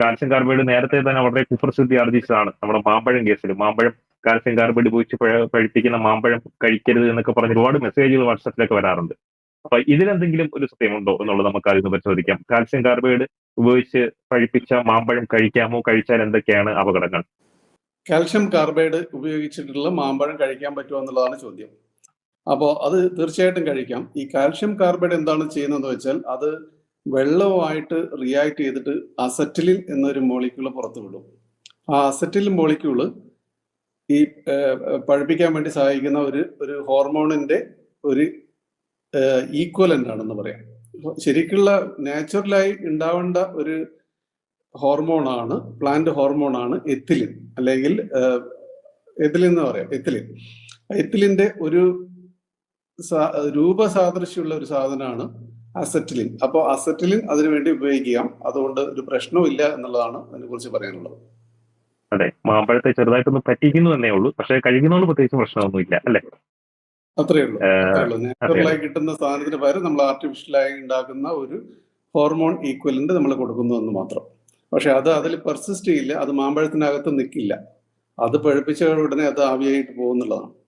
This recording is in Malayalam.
കാൽസ്യം കാർബൈഡ് നേരത്തെ തന്നെ വളരെ കുപ്രസിദ്ധി ആർജിച്ചതാണ്. നമ്മുടെ മാമ്പഴം കേസിൽ. മാമ്പഴം കാൽസ്യം കാർബൈഡ് ഉപയോഗിച്ച് പഴിപ്പിക്കുന്ന മാമ്പഴം കഴിക്കരുത് എന്നൊക്കെ പറഞ്ഞ് ഒരുപാട് മെസ്സേജുകൾ വാട്സപ്പിലേക്ക് വരാറുണ്ട്. അപ്പൊ ഇതിലെന്തെങ്കിലും ഒരു സത്യമുണ്ടോ എന്നുള്ളത് നമുക്ക് ആദ്യം പരിശോധിക്കാം. കാൽസ്യം കാർബൈഡ് ഉപയോഗിച്ച് പഴുപ്പിച്ച മാമ്പഴം കഴിക്കാമോ കഴിച്ചാൽ എന്തൊക്കെയാണ് അപകടങ്ങൾ? കാൽസ്യം കാർബൈഡ് ഉപയോഗിച്ചിട്ടുള്ള മാമ്പഴം കഴിക്കാൻ പറ്റുമോ എന്നുള്ളതാണ് ചോദ്യം. അപ്പോൾ അത് തീർച്ചയായിട്ടും കഴിക്കാം. ഈ കാൽസ്യം കാർബൈഡ് എന്താണ് ചെയ്യുന്നതെന്ന് വെച്ചാൽ അത് വെള്ളവുമായിട്ട് റിയാക്ട് ചെയ്തിട്ട് അസറ്റിലിൻ എന്നൊരു മോളിക്യൂൾ പുറത്തു വിടും. ആ അസറ്റിൽ മോളിക്യൂൾ ഈ പഴുപ്പിക്കാൻ വേണ്ടി സഹായിക്കുന്ന ഒരു ഒരു ഹോർമോണിന്റെ ഒരു ഈക്വലന്റ് ആണെന്ന് പറയാം. ശരിക്കുള്ള നാച്ചുറലായി ഉണ്ടാവേണ്ട ഒരു ഹോർമോണാണ് പ്ലാന്റ് ഹോർമോണാണ് എത്തിലിൻ അല്ലെങ്കിൽ എത്തിലിൻ എന്ന് പറയാം എത്തിലിൻ എത്തിലിന്റെ ഒരു രൂപസാദൃശ്യമുള്ള ഒരു സാധനമാണ് അസറ്റിലിൻ അപ്പോൾ അസറ്റിലിൻ അതിനുവേണ്ടി ഉപയോഗിക്കാം. അതുകൊണ്ട് ഒരു പ്രശ്നവും ഇല്ല എന്നുള്ളതാണ് അതിനെ കുറിച്ച് പറയാനുള്ളത്. അതെ. മാമ്പഴത്തെ ചെറുതായിട്ടൊന്ന് പറ്റിക്കുന്നു എന്നേ ഉള്ളൂ. പക്ഷെ കഴിക്കുന്നതുകൊണ്ട് പ്രത്യേകിച്ച് പ്രശ്നമൊന്നുമില്ല അല്ലേ? അത്രേ ഉള്ളൂ. നാച്ചുറലായി കിട്ടുന്ന സാധനത്തിന് പകരം നമ്മൾ ആർട്ടിഫിഷ്യലായി ഉണ്ടാക്കുന്ന ഒരു ഹോർമോൺ ഈക്വലന്റ് നമ്മൾ കൊടുക്കുന്നു എന്ന് മാത്രം. പക്ഷെ അത് അതിൽ പെർസിസ്റ്റ് ചെയ്യില്ല. അത് മാമ്പഴത്തിനകത്ത് നിൽക്കില്ല അത് പഴുപ്പിച്ച ഉടനെ അത് ആവിയായിട്ട് പോകുന്നുള്ളതാണ്.